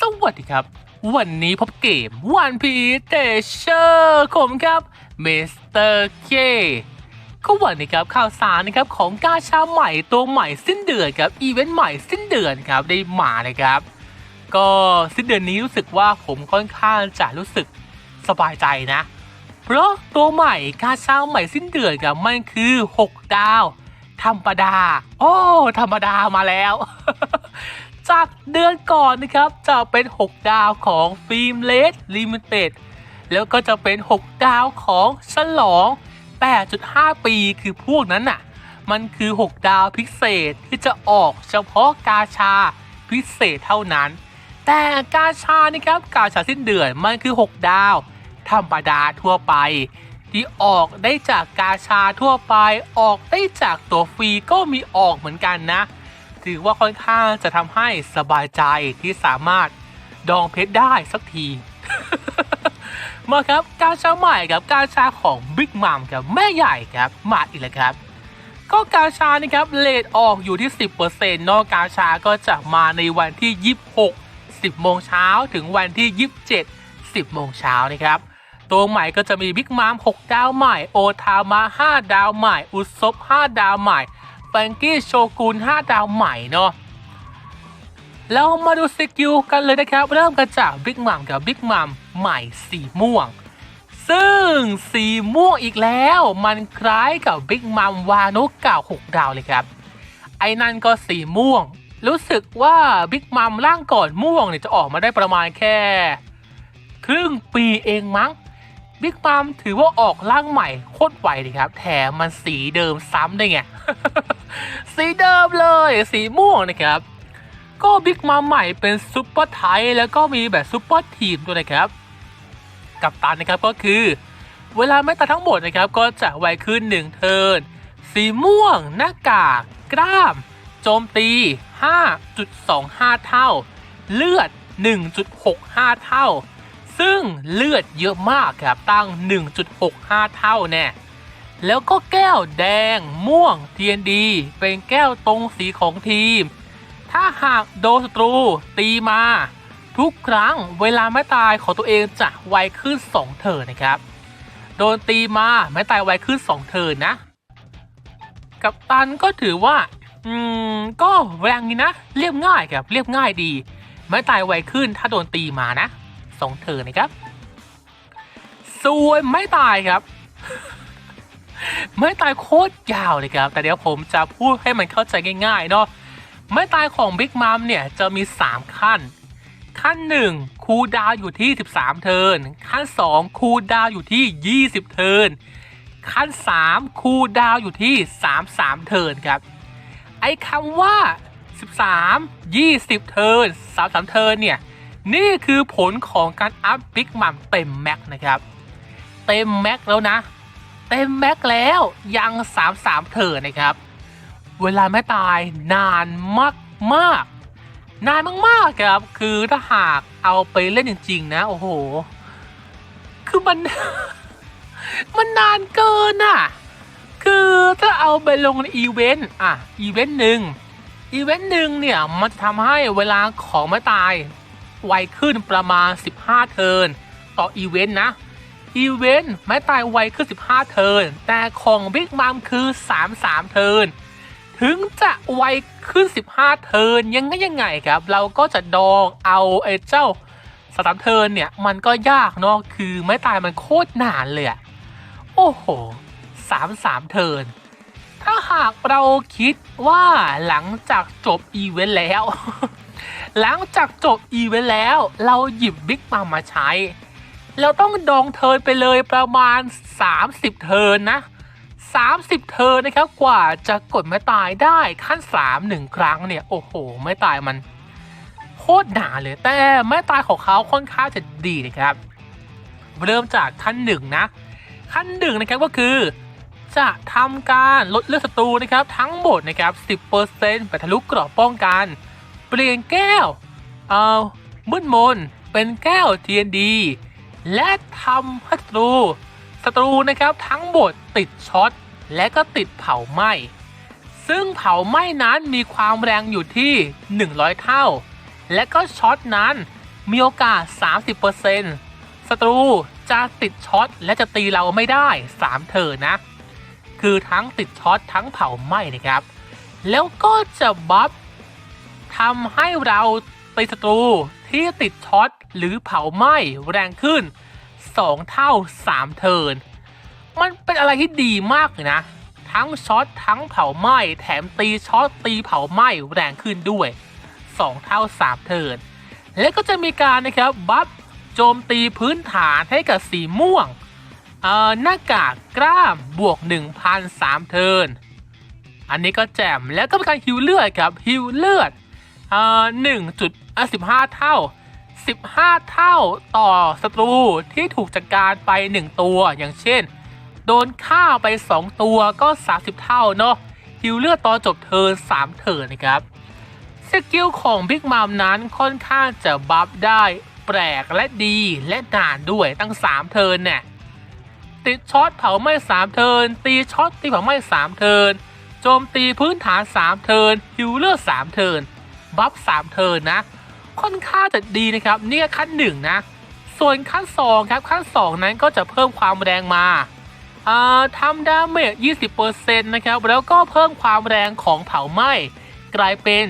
สวัสดีครับ วันนี้พบเกมวันพีเตเชอร์ผมครับเมสเตอร์เคก็วันนี้ครับข่าวสารนะครับของกาชาใหม่ตัวใหม่สิ้นเดือนครับอีเวนต์ใหม่สิ้นเดือนครับได้มานะครับ ก็สิ้นเดือนนี้รู้สึกว่าผมค่อนข้างจะรู้สึกสบายใจนะ เพราะตัวใหม่กาชาใหม่สิ้นเดือนครับมันคือ 6 ดาว ธรรมดา โอ้ ธรรมดามาแล้ว จากเดือนก่อนนะครับ จะเป็น 6 ดาวของฟิล์มเลสลิมิเต็ดแล้วก็จะเป็น 6 ดาวของฉลอง 8.5 ปีคือพวกนั้นน่ะ มันคือ 6 ดาวพิเศษที่จะออกเฉพาะกาชาพิเศษเท่านั้น แต่กาชานี่ครับกาชาสิ้นเดือนมันคือ 6 ดาว ธรรมดาทั่วไป ที่ออกได้จากกาชาทั่วไป ออกได้จากตัวฟรีก็มีออกเหมือนกันนะ ถือว่าค่อนข้างจะทำให้สบายใจที่สามารถดองเพชรได้สักทีมาครับกาชาใหม่กับกาชาของบิ๊กมัมกับแม่ใหญ่ครับมาอีกแล้วครับ ก็กาชานี่ครับเลทออกอยู่ที่ 10%นอกกาชาก็จะมาในวันที่ 26 10โมงเช้าถึงวันที่ 27 10โมงเช้านะครับตัวใหม่ก็จะมีบิ๊กมาม6ดาวใหม่ โอทามะ5ดาวใหม่ อุซบ5ดาวใหม่ แฟรงกี้โชกุน5ดาวใหม่เนาะเรามาดูสกิลกันเลยนะครับ เริ่มกันจากบิ๊กมัมกับบิ๊กมัมใหม่สีม่วง ซึ่งสีม่วงอีกแล้ว มันคล้ายกับบิ๊กมัมวานุเก่า6ดาวเลยครับ ไอ้นั่นก็สีม่วง รู้สึกว่าบิ๊กมัมร่างก่อนม่วงเนี่ยจะออกมาได้ประมาณแค่ ครึ่งปีเองมั้ง บิ๊กมัมถือว่าออกร่างใหม่โคตรไวเลยครับ แถมมันสีเดิมซ้ำได้ไง สีเดิมเลยสีม่วงนะครับ ก็บิ๊กมัมใหม่เป็นซุปเปอร์ไทยแล้วก็มีแบบซุปเปอร์ทีมด้วยนะครับ กับตันนะครับก็คือ เวลาไม่ตัดทั้งหมดนะครับ ก็จะไวขึ้น1เทิร์นสีม่วง หน้ากาก กล้าม โจมตี 5.25 เท่า เลือด 1.65 เท่า ซึ่งเลือดเยอะมากครับตั้ง 1.65 เท่าแน่แล้วก็แก้วแดงม่วง TND เป็นแก้วตรงสีของทีม ถ้าหากโดนศัตรูตีมา ทุกครั้งเวลาไม่ตายของตัวเองจะไวขึ้น 2 เทิร์นนะครับ โดนตีมาไม่ตายไวขึ้น 2 เทิร์นนะ กับตันก็ถือว่า อืม ก็แรงนี้นะ เรียบง่ายครับ เรียบง่ายดี ไม่ตายไวขึ้นถ้าโดนตีมานะ สองเทิร์นะครับส่วนไม่ตายครับ ไม่ตายโคตรยาวเลยครับ แต่เดี๋ยวผมจะพูดให้มันเข้าใจง่ายๆเนาะไม่ตายของบิ๊กมัมเนี่ยจะมี 3 ขั้น ขั้น 1 คูดาวอยู่ที่ 13 เทินขั้น 2 คูดาวอยู่ที่ 20 เทินขั้น 3 คูดาวอยู่ที่ 33 เทินครับ ไอ้คำว่า 13 20 เทิน33 เทินเนี่ย นี่คือผลของการอัพบิ๊กมัมเต็มแม็กนะครับ เต็มแม็กแล้วนะ เต็มแม็กแล้วยัง33เทิร์นะครับ เวลาไม่ตายนานมากมากนานมากๆครับ คือถ้าหากเอาไปเล่นจริงๆนะ โอ้โห คือมัน มันนานเกินอะ คือถ้าเอาไปลงในอีเวนต์อะ อีเวนต์หนึ่งอีเวนต์หนึ่งเนี่ย มันจะทำให้เวลาของไม่ตาย ไวขึ้นประมาณ 15 เทิร์นต่ออีเวนต์นะอีเวนต์ไม่ตายไวขึ้น 15 เทิร์นแต่ของบิ๊กมัมคือ 33 เทิร์นถึงจะไวขึ้น 15 เทิร์นยังไงยังไงครับ เราก็จะดองเอาไอ้เจ้าสตามเทิร์นเนี่ย มันก็ยากเนาะคือไม่ตายมันโคตรนานเลยอะโอ้โห33เทิร์นถ้าหากเราคิดว่าหลังจากจบอีเวนต์แล้ว หลังจากจบอีเวนต์แล้ว เราหยิบบิ๊กมัมมาใช้ เราต้องดองเทินไปเลยประมาณ 30 เทินนะ 30 เทินนะครับกว่าจะกดไม่ตายได้ขั้น 3 1 ครั้งเนี่ย โอ้โห ไม่ตายมัน โคตรหนาเลยแต่ไม่ตายของเขาค่อนข้างจะดีนะครับ เริ่มจากขั้นหนึ่งนะ ขั้นหนึ่งนะครับก็คือจะทำการลดเลือดศัตรูนะครับทั้งหมดนะครับ 10%ไปทะลุกรอบป้องกัน เปลี่ยนแก้ว เอามืดมนเป็นแก้ว TND และทำให้ศัตรูศัตรูนะครับทั้งหมดติดช็อตและก็ติดเผาไหม้ซึ่งเผาไหม้นั้นมีความแรงอยู่ที่ 100 เท่า และก็ช็อตนั้นมีโอกาส 30%ศัตรูจะติดช็อตและจะตีเราไม่ได้ 3เทินนะ คือทั้งติดช็อตทั้งเผาไหม้นะครับ แล้วก็จะบัฟ ทำให้เราตีศัตรูที่ติดช็อตหรือเผาไหม้แรงขึ้น 2 เท่า 3 เทิร์น มันเป็นอะไรที่ดีมากเลยนะ ทั้งช็อตทั้งเผาไหม้แถมตีช็อตตีเผาไหม้แรงขึ้นด้วย 2 เท่า 3 เทิร์น และก็จะมีการนะครับบัฟโจมตีพื้นฐานให้กับสีม่วงเอ่อหน้ากากกล้ามบวก1,000 3 เทิร์น อันนี้ก็แจ่มแล้วก็เป็นการฮิวเลือดครับฮิวเลือด เอ่อหนึ่งจุดสิบห้าเท่าสิบห้าเท่าต่อศัตรูที่ถูกจัดการไปหนึ่งตัว อย่างเช่น โดนฆ่าไป 2 ตัวก็ 30 เท่าเนาะฮิวเลือดตอนจบเทิร์น3เทิร์นนะครับสกิลของบิ๊กมัมนั้นค่อนข้างจะบัฟได้แปลกและดีและนานด้วยตั้ง 3 เทิร์นเนี่ยติดช็อตเผาไหม้3เทิร์นตีช็อตตีเผาไหม้3เทิร์นโจมตีพื้นฐาน 3 เทิร์นฮิวเลือด3เทิร์น บัฟ3เทิร์นนะ ค่อนข้างจะดีนะครับ เนี่ยขั้นหนึ่งนะ ส่วนขั้น2ครับขั้น2นั้นก็จะเพิ่มความแรงมาอ่าทำดาเมจ 20%นะครับ แล้วก็เพิ่มความแรงของเผาไหม้กลายเป็น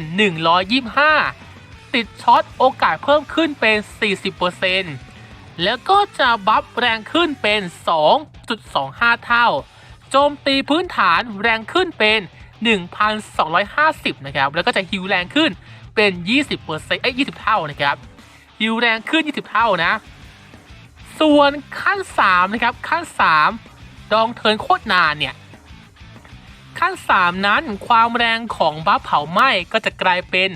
125 ติดช็อตโอกาสเพิ่มขึ้นเป็น 40%แล้วก็จะบัฟแรงขึ้นเป็น 2.25 เท่า โจมตีพื้นฐานแรงขึ้นเป็น 1,250 นะครับ แล้วก็จะฮิวแรงขึ้นเป็น 20%เอ้ย20 เท่านะครับฮิวแรงขึ้น 20 เท่านะ ส่วนขั้น 3 นะครับ ขั้น 3 ดองเทินโคตรนานเนี่ย ขั้น 3 นั้นความแรงของบัฟเผาไหม้ก็จะกลายเป็น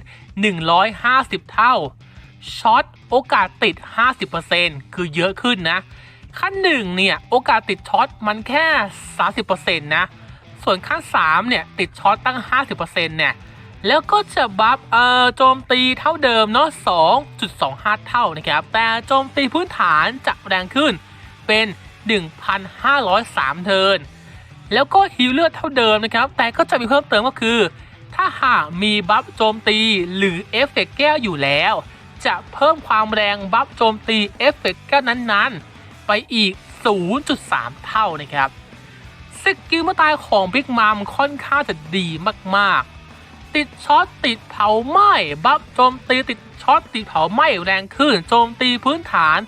150 เท่า ช็อตโอกาสติด 50%คือเยอะขึ้นนะ ขั้น 1 เนี่ย โอกาสติดช็อตมันแค่ 30%นะ ส่วนขั้น3เนี่ยติดช็อตตั้ง 50%เนี่ยแล้วก็จะบัฟเอ่อโจมตีเท่าเดิมเนาะ2.25 เท่านะครับแต่โจมตีพื้นฐานจะแรงขึ้นเป็น 1,503 เทิร์นแล้วก็ฮิวเลือดเท่าเดิมนะครับแต่ก็จะมีเพิ่มเติมก็คือ ถ้าหากมีบัฟโจมตีหรือเอฟเฟกต์แก้วอยู่แล้ว จะเพิ่มความแรงบัฟโจมตีเอฟเฟกต์แก้วนั้นๆ ไปอีก 0.3 เท่านะครับ สกิลเมื่อตายของบิ๊กมัมค่อนข้างจะดีมากๆ ติดช็อตติดเผาไหม้บัฟโจมตีติดช็อตติดเผาไหม้แรงขึ้นโจมตีพื้นฐาน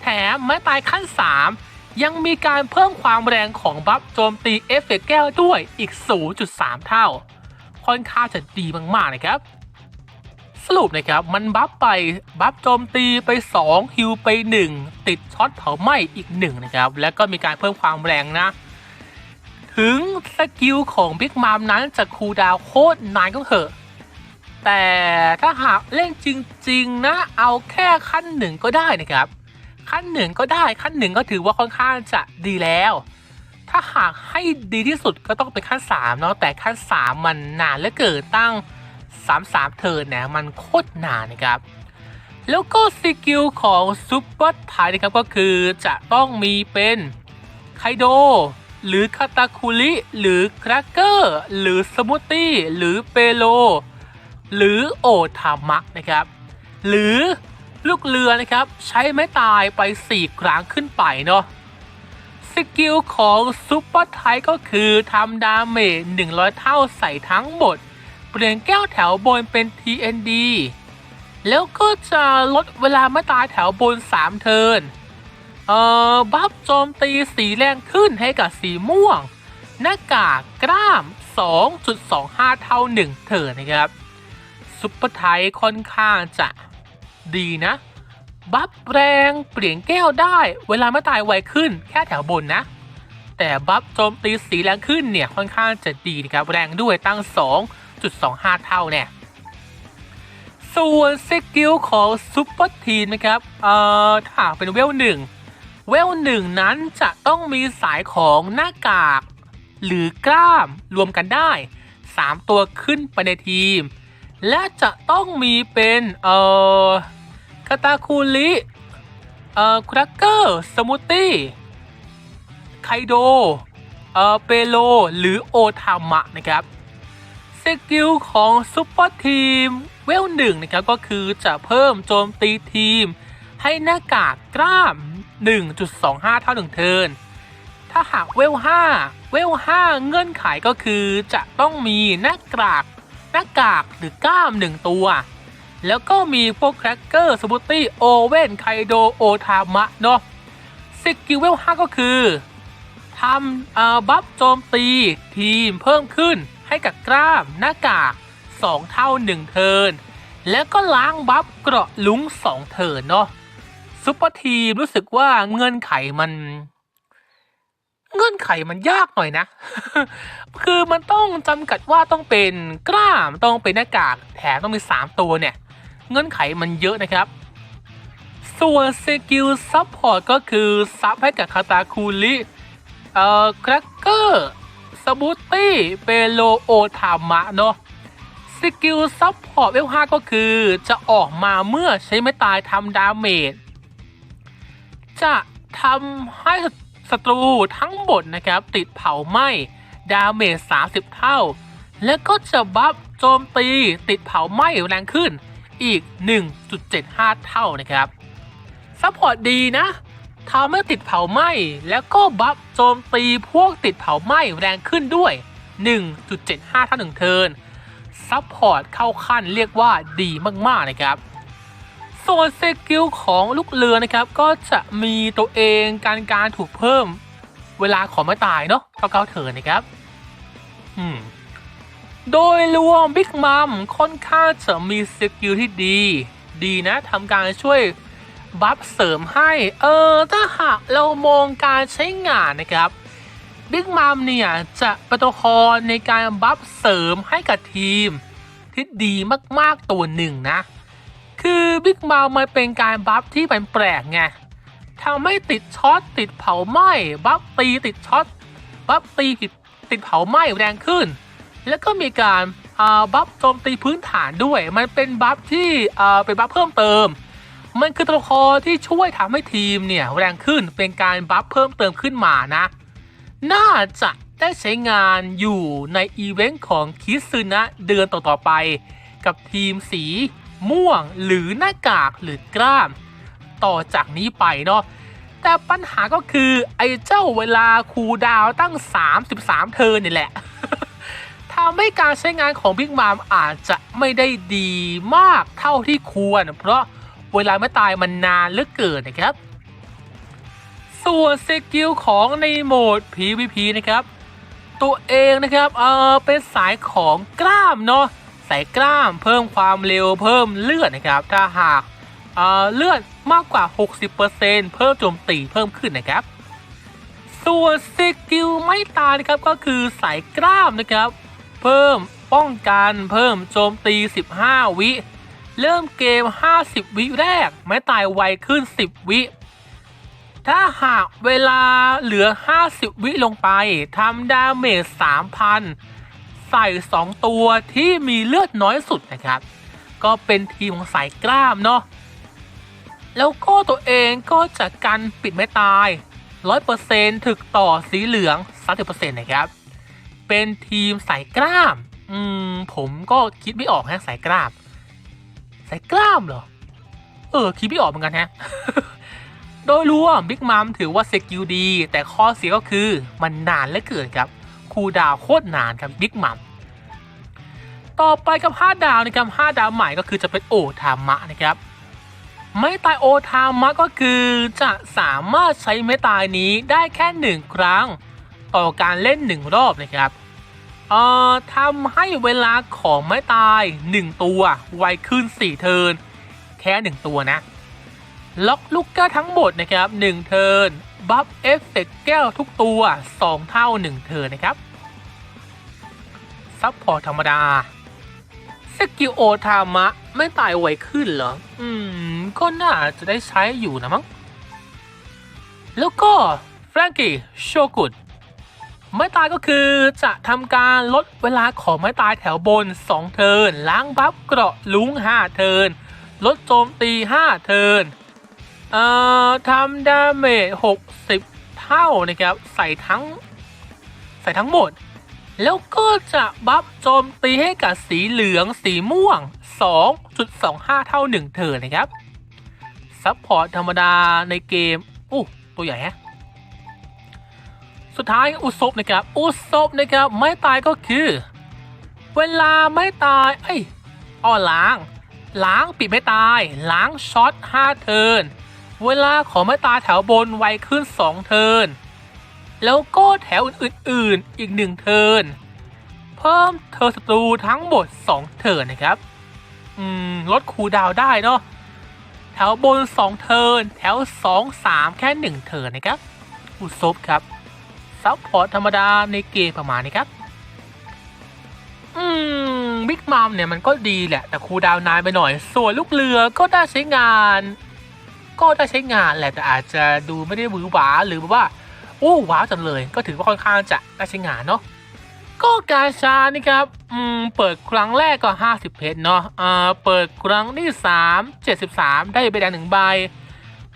แถมแม้ตายขั้น 3 ยังมีการเพิ่มความแรงของบัฟโจมตีเอฟเฟกต์แก้วด้วยอีก 0.3 เท่า ค่อนข้างจะดีมากๆนะครับสรุปนะครับมันบัฟไปบัฟโจมตีไป 2 ฮิวไป 1 ติดช็อตเผาไหม้อีก 1 นะครับ แล้วก็มีการเพิ่มความแรงนะ ถึงสกิลของบิ๊กมามนั้นจะคูดาวโคตรนานก็เถอะ แต่ถ้าหากเล่นจริง ๆ นะ เอาแค่ขั้นหนึ่งก็ได้นะครับ ขั้นหนึ่งก็ได้ขั้นหนึ่งก็ถือว่าค่อนข้างจะดีแล้ว ถ้าหากให้ดีที่สุดก็ต้องเป็นขั้น3เนาะแต่ขั้น 3 มันนานเหลือเกินตั้ง 3 3 เทิร์นเนี่ยมันโคตรนานนะครับแล้วก็สกิลของซุปเปอร์ไทยนะครับก็คือจะต้องมีเป็นไคโด หรือคาตาคุริหรือคราเกอร์ หรือสมูทตี้ หรือเปโล หรือโอทามะนะครับ หรือลูกเรือนะครับ ใช้ไม้ตายไป 4 ครั้งขึ้นไปเนาะ สกิลของซุปเปอร์ไทยก็คือทำดาเมจ100 เท่าใส่ทั้งหมด เปลี่ยนแก้วแถวบนเป็น TND แล้วก็จะลดเวลาไม้ตายแถวบน 3 เทิร์น เอ่อบัฟโจมตีสีแรงขึ้นให้กับสีม่วง หน้ากากกล้าม 2.25 เท่า 1เทิร์นนะครับซุปเปอร์ไทยค่อนข้างจะดีนะ บัฟแรงเปลี่ยนแก้วได้ เวลาไม่ตายไวขึ้นแค่แถวบนนะ แต่บัฟโจมตีสีแรงขึ้นเนี่ยค่อนข้างจะดีนะครับ แรงด้วยตั้ง 2.25 เท่าเนี่ยส่วนสกิลของซุปเปอร์ทีมนะครับ เอ่อถ้าเป็นเวลหนึ่ง เวลหนึ่งนั้นจะต้องมีสายของหน้ากาก หรือกล้ามรวมกันได้ 3 ตัวขึ้นไปในทีม และจะต้องมีเป็นเอ่อคาตาคูริเอ่อครักเกอร์สมูทตี้ไคโดเอ่อเปโลหรือโอทามะนะครับสกิลของซุปเปอร์ทีมเวลหนึ่งนะครับก็คือจะเพิ่มโจมตีทีม ให้หน้ากากกล้าม 1.25 เท่าหนึ่งเทิร์น ถ้าหากเวล 5 เวล 5 เงื่อนไขก็คือจะต้องมีหน้ากากหน้ากากหรือกล้าม 1 ตัว แล้วก็มีพวกแครกเกอร์สบูตี้โอเว่นไคโดโอทามะเนาะสกิลเวล 5 ก็คือทำอบัฟโจมตีทีมเพิ่มขึ้นให้กับกล้ามหน้ากาก 2 เท่า 1 เทิร์น แล้วก็ล้างบัฟเกราะลุง2 เทิร์นเนาะ ซุปเปอร์ทีมรู้สึกว่าเงื่อนไขมัน เงื่อนไขมันยากหน่อยนะ คือมันต้องจำกัดว่าต้องเป็นกล้ามต้องเป็นหน้ากากแถมต้องมี 3 ตัวเนี่ย เงื่อนไขมันเยอะนะครับ ส่วนสกิลซับพอร์ตก็คือซับให้กับคาตาคูลิเอ่อครกเกอร์สบูตี้เปโลโอทามะเนาะสกิลซับพอร์ตเวล5ก็คือจะออกมาเมื่อใช้ไม่ตายทำดาเมจ จะทำให้ศัตรูทั้งหมดนะครับ ติดเผาไหม้ดาเมจ 30 เท่า แล้วก็จะบัฟโจมตีติดเผาไหม้แรงขึ้นอีก 1.75 เท่านะครับซัพพอร์ตดีนะทำให้ติดเผาไหม้แล้วก็บัฟโจมตีพวกติดเผาไหม้แรงขึ้นด้วย 1.75 เท่าหนึ่งเทิร์นซัพพอร์ตเข้าขั้นเรียกว่าดีมากๆนะครับ ส่วนสกิลของลูกเรือนะครับ ก็จะมีตัวเองการการถูกเพิ่มเวลาของไม่ตายเนาะเท่าเก้าเทินนะครับ อืม โดยรวมบิ๊กมัมค่อนข้างจะมีสกิลที่ดี ดีนะทำการช่วยบัฟเสริมให้ เออ ถ้าหากเรามองการใช้งานนะครับบิ๊กมัมเนี่ยจะเป็นตัวละครในการบัฟเสริมให้กับทีม ที่ดีมากๆตัวหนึ่งนะ คือบิ๊กมัมมันเป็นการบัฟที่มันแปลกไงทำให้ติดช็อตติดเผาไหม้บัฟตีติดช็อตบัฟตีติดติดเผาไหม้แรงขึ้น แล้วก็มีการอ่าบัฟโจมตีพื้นฐานด้วย มันเป็นบัฟที่อ่าเป็นบัฟเพิ่มเติม มันคือตัวละครที่ช่วยทำให้ทีมเนี่ยแรงขึ้นเป็นการบัฟเพิ่มเติมขึ้นมานะ น่าจะได้ใช้งานอยู่ในอีเวนต์ของคิซึนะเดือนต่อๆไป กับทีมสี ม่วงหรือหน้ากากหรือกล้าม ต่อจากนี้ไปเนาะแต่ปัญหาก็คือไอ้เจ้าเวลาคูดาวตั้ง 33 เทิร์นนี่แหละทำให้การใช้งานของบิ๊กมามอาจจะไม่ได้ดีมากเท่าที่ควร เพราะเวลาไม่ตายมันนานเหลือเกินนะครับ ส่วนสกิลของในโหมด PVP นะครับ ตัวเองนะครับเออเป็นสายของกล้ามเนาะ ใสายกล้าม เพิ่มความเร็วเพิ่มเลือดนะครับ ถ้าหากเออเลือดมากกว่า 60%เพิ่มโจมตีเพิ่มขึ้นนะครับ ส่วนสกิลไม่ตายนะครับก็คือสายกล้ามนะครับ เพิ่มป้องกันเพิ่มโจมตี 15 วิ เริ่มเกม 50 วิแรก ไม่ตายไวขึ้น 10 วิ ถ้าหากเวลาเหลือ 50 วิลงไปทำดาเมจ3,000 ใส่ 2 ตัวที่มีเลือดน้อยสุดนะครับ ก็เป็นทีมของสายกล้ามเนาะแล้วก็ตัวเองก็จะกันปิดไม่ตาย 100%ถึกต่อสีเหลือง 30%นะครับ เป็นทีมสายกล้าม อืม ผมก็คิดไม่ออกฮะสายกล้าม สายกล้ามเหรอ เออ คิดไม่ออกเหมือนกันฮะ โดยรวมบิ๊กมัมถือว่าสกิลดี แต่ข้อเสียก็คือมันนานเหลือเกินครับ คูดาวโคตรนานครับบิ๊กมัมต่อไปกับ 5 ดาวนะครับ5ดาวใหม่ก็คือจะเป็นโอทามะนะครับไม่ตายโอทามะก็คือจะสามารถใช้ไม่ตายนี้ได้แค่หนึ่งครั้ง ต่อการเล่นหนึ่งรอบนะครับเอ่อทำให้เวลาของไม่ตาย 1 ตัว ไวขึ้น 4 เทิน แค่ 1 ตัวนะ ล็อกลูกแก้วทั้งหมดนะครับ 1 เทิน บัฟเอฟเฟกแก้วทุกตัว 2 เท่า 1 เทินนะครับ ซับพอร์ธรรมดา สกิลโอทามะ ไม่ตายไวขึ้นเหรอ อืม ก็น่าจะได้ใช้อยู่นะมั้ง แล้วก็ แฟรงกี้โชกุดไม้ตายก็คือจะทำการลดเวลาของไม้ตายแถวบน 2 เทิน ล้างบัฟเกราะลุง 5 เทิน ลดโจมตี 5 เทิน เอ่อทำดาเมจ60 เท่านะครับ ใส่ทั้ง ใส่ทั้งหมด แล้วก็จะบัฟโจมตีให้กับสีเหลืองสีม่วง 2.25 เท่า 1 เทิร์นนะครับ ซัพพอร์ตธรรมดาในเกมอู้ตัวใหญ่ฮะ สุดท้ายอุศบนะครับ อุศบนะครับ ไม่ตายก็คือ เวลาไม่ตายเอ้ยอ้อล้าง ล้างปิดไม่ตาย ล้างช็อต 5 เทิร์น เวลาของไม่ตายแถวบนไวขึ้น 2 เทิร์น แล้วก็แถวอื่นๆอีก1เทินเพิ่มเธอศัตรูทั้งหมด 2 เทินนะครับ อืมลดคูดาวได้เนาะแถวบน 2 เทินแถว 2 3 แค่ 1 เทินนะครับอุซบครับซัพพอร์ตธรรมดาในเกมประมาณนี้ครับ อืมบิ๊กมัมเนี่ยมันก็ดีแหละ แต่คูดาวน์นานไปหน่อย ส่วนลูกเรือก็ได้ใช้งาน ก็ได้ใช้งานแหละแต่อาจจะดูไม่ได้หวือหวาหรือว่า โอ้ว้าวจังเลยก็ถือว่าค่อนข้างจะได้ใช้งานเนาะก็กาชานี่ครับ อืม เปิดครั้งแรกก็ 50 เพชรเนาะอ่าเปิดครั้งที่ 3 73 ได้ใบแดงหนึ่งใบ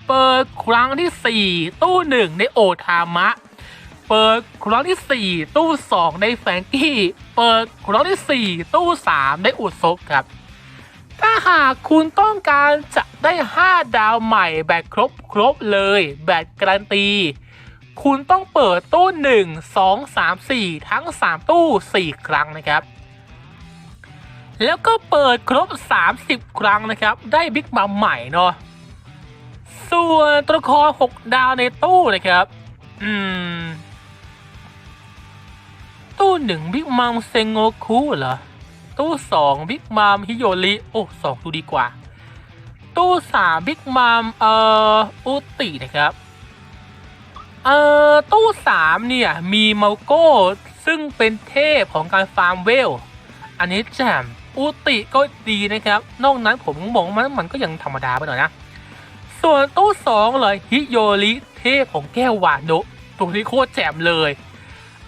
เปิดครั้งที่ 4 ตู้หนึ่งในโอทามะ เปิดครั้งที่ 4 ตู้ 2 ในแฟรงกี้ เปิดครั้งที่ 4 ตู้ 3 ในอุดซบครับ ถ้าหากคุณต้องการจะได้ 5 ดาวใหม่แบบครบครบเลย แบบการันตี คุณต้องเปิดตู้ 1 2 3 4 ทั้ง 3 ตู้ 4 ครั้งนะครับ แล้วก็เปิดครบ 30 ครั้งนะครับ ได้บิ๊กบัมใหม่เนาะส่วนตัวละคร6ดาวในตู้นะครับ อืม ตู้หนึ่งบิ๊กมัมเซงโงคุเหรอ ตู้สองบิ๊กมัมฮิโยริ โอ้สองดูดีกว่า ตู้สามบิ๊กมัมเอ่ออุตินะครับ เอ่อตู้สามเนี่ยมีเมาโก้ซึ่งเป็นเทพของการฟาร์มเวล อันนี้แจมอุติก็ดีนะครับ นอกนั้นผมมองว่ามันมันก็ยังธรรมดาไปหน่อยนะ ส่วนตู้สองเลยฮิโยริเทพของแก้ววาโนะตรงนี้โคตรแจ่มเลย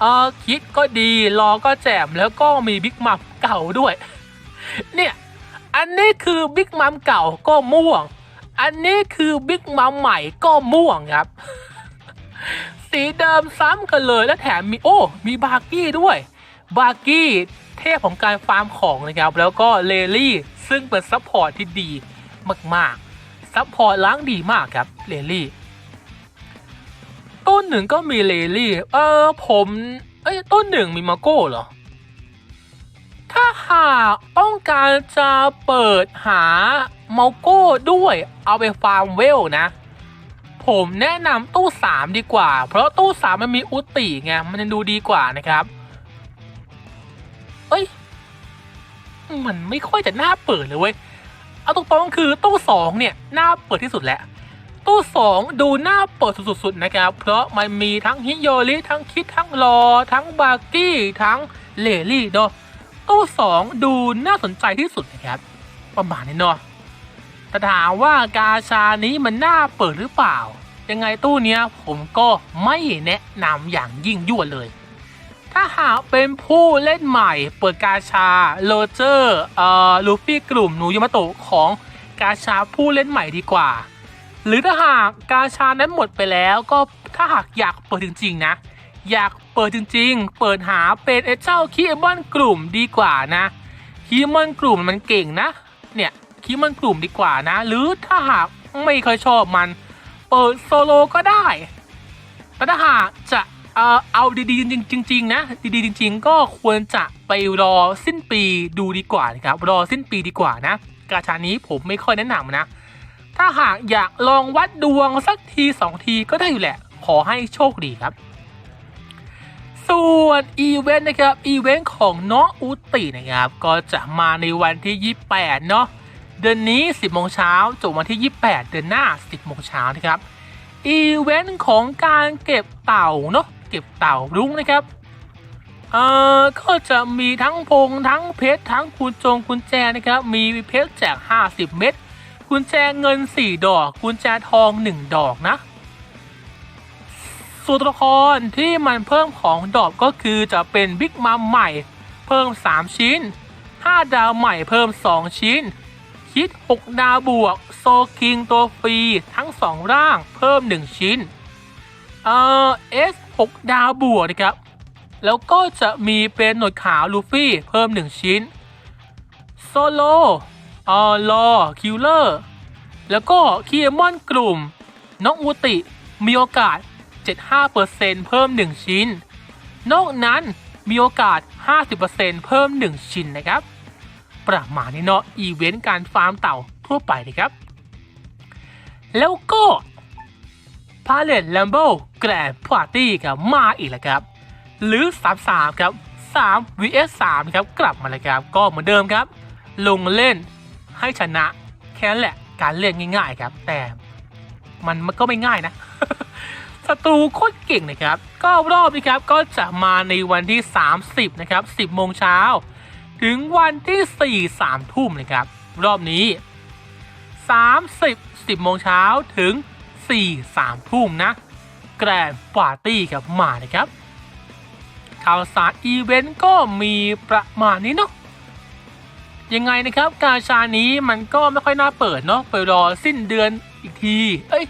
เออคิดก็ดีรอก็แจ่มแล้วก็มีบิ๊กมัมเก่าด้วย เนี่ยอันนี้คือบิ๊กมัมเก่าก็ม่วง อันนี้คือบิ๊กมัมใหม่ก็ม่วงครับ สีเดิมซ้ำกันเลยและแถมมีโอ้มีบาร์กี้ด้วยบาร์กี้เทพของการฟาร์มของนะครับ แล้วก็เลลี่ซึ่งเป็นซัพพอร์ตที่ดีมากๆซัพพอร์ตล้างดีมากครับเลลี่ต้นหนึ่งก็มีเลลี่ เออผมเอ้ยต้นหนึ่งมีมาโก้เหรอ ถ้าหากต้องการจะเปิดหามาโก้ด้วยเอาไปฟาร์มเวลนะ ผมแนะนำตู้สามดีกว่า เพราะตู้สามมันมีอุติไงมันจะดูดีกว่านะครับเอ้ยมันไม่ค่อยจะน่าเปิดเลยเว้ยเอาตรงๆคือตู้สองเนี่ยน่าเปิดที่สุดแล้วตู้สองดูน่าเปิดสุดๆนะครับ เพราะมันมีทั้งฮิโยริทั้งคิดทั้งรอ ทั้งบาร์กี้ทั้งเลลี่เนาะตู้สองดูน่าสนใจที่สุดนะครับ ประมาณนี้เนาะ แต่ถามว่ากาชานี้มันน่าเปิดหรือเปล่า ยังไงตู้เนี้ยผมก็ไม่แนะนำอย่างยิ่งยวดเลย ถ้าหากเป็นผู้เล่นใหม่เปิดกาชาโรเจอร์เอ่อลูฟี่กลุ่มหนูยมาโตะของกาชาผู้เล่นใหม่ดีกว่า หรือถ้าหากกาชานั้นหมดไปแล้วก็ถ้าหากอยากเปิดจริงๆนะ อยากเปิดจริงๆ เปิดหาเป็นไอ้เจ้าคีมอนกลุ่มดีกว่านะคีมอนกลุ่มมันเก่งนะ เนี่ย คีมอนกลุ่มดีกว่านะ หรือถ้าหากไม่เคยชอบมัน เปิดโซโลก็ได้ แต่ถ้าหากจะเออเอาดีๆจริงๆนะ ดีๆจริง ๆ ก็ควรจะไปรอสิ้นปีดูดีกว่านะครับรอสิ้นปีดีกว่านะ กาชานี้ผมไม่ค่อยแนะนำนะ ถ้าหากอยากลองวัดดวงสักทีสองทีก็ได้อยู่แหละ ขอให้โชคดีครับ ส่วนอีเวนต์นะครับอีเวนต์ของน้องอุตินะครับ ก็จะมาในวันที่ 28 เนาะ เดือนนี้ 10 โมงเช้าจบวันที่ 28 เดือนหน้า 10 โมงเช้านะครับ อีเวนต์ของการเก็บเต่าเนาะ เก็บเต่ารุ้งนะครับ เอ่อ ก็จะมีทั้งพงทั้งเพชรทั้งกุญจงกุญแจนะครับ มีเพชรแจก 50 เม็ดกุญแจเงิน 4 ดอกกุญแจทอง 1 ดอกนะ ส่วนตัวละครที่มันเพิ่มของดอกก็คือจะเป็นบิ๊กมัมใหม่ เพิ่ม 3 ชิ้น 5 ดาวใหม่เพิ่ม 2 ชิ้น คิด6ดาวบวก โซคิงตัวฟรี ทั้ง 2 ร่างเพิ่ม 1 ชิ้น เอ่อ S 6 ดาวบวกนะครับ แล้วก็จะมีเป็นหนวดขาวลูฟี่เพิ่ม 1 ชิ้น โซโลออลอคิลเลอร์ แล้วก็คีเอมอนกลุ่ม น้องอูติ มีโอกาส 75%เพิ่ม 1 ชิ้น นอกนั้นมีโอกาส 50%เพิ่ม 1 ชิ้นนะครับ ประมาณนี้เนาะอีเวนต์การฟาร์มเต่าทั่วไปนะครับ แล้วก็พาเลตแลมโบแกรนพาร์ตี้ครับมาอีกแล้วครับ หรือ 33 ครับ 3 vs 3 ครับกลับมาเลยครับ ก็เหมือนเดิมครับ ลงเล่นให้ชนะ แค่นั้นแหละการเล่นง่าย ๆ ครับ แต่มันมันก็ไม่ง่ายนะศัตรูโคตรเก่งนะครับ ก็รอบนี้ครับก็จะมาในวันที่ 30 นะครับ 10 โมงเช้า ถึงวันที่ 4 3 ทุ่มนะครับ รอบนี้ 30 10โมงเช้าถึง 4 3 ทุ่มนะ แกรนปาร์ตี้ครับมานะครับ ข่าวสารอีเวนต์ก็มีประมาณนี้เนาะยังไงนะครับการชานี้มันก็ไม่ค่อยน่าเปิดเนาะไปรอสิ้นเดือนอีกที เอ้ย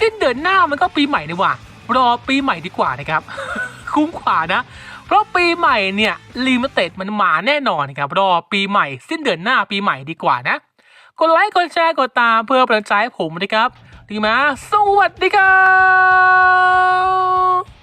สิ้นเดือนหน้ามันก็ปีใหม่นี่ว่า รอปีใหม่ดีกว่านะครับ คุ้มกว่านะ เพราะปีใหม่เนี่ยลิมิเต็ดมันมาแน่นอนครับรอปีใหม่สิ้นเดือนหน้าปีใหม่ดีกว่านะ กดไลค์กดแชร์กดตามเพื่อเป็นกำลังใจายผมนะครับดีมาสวัสดีครับ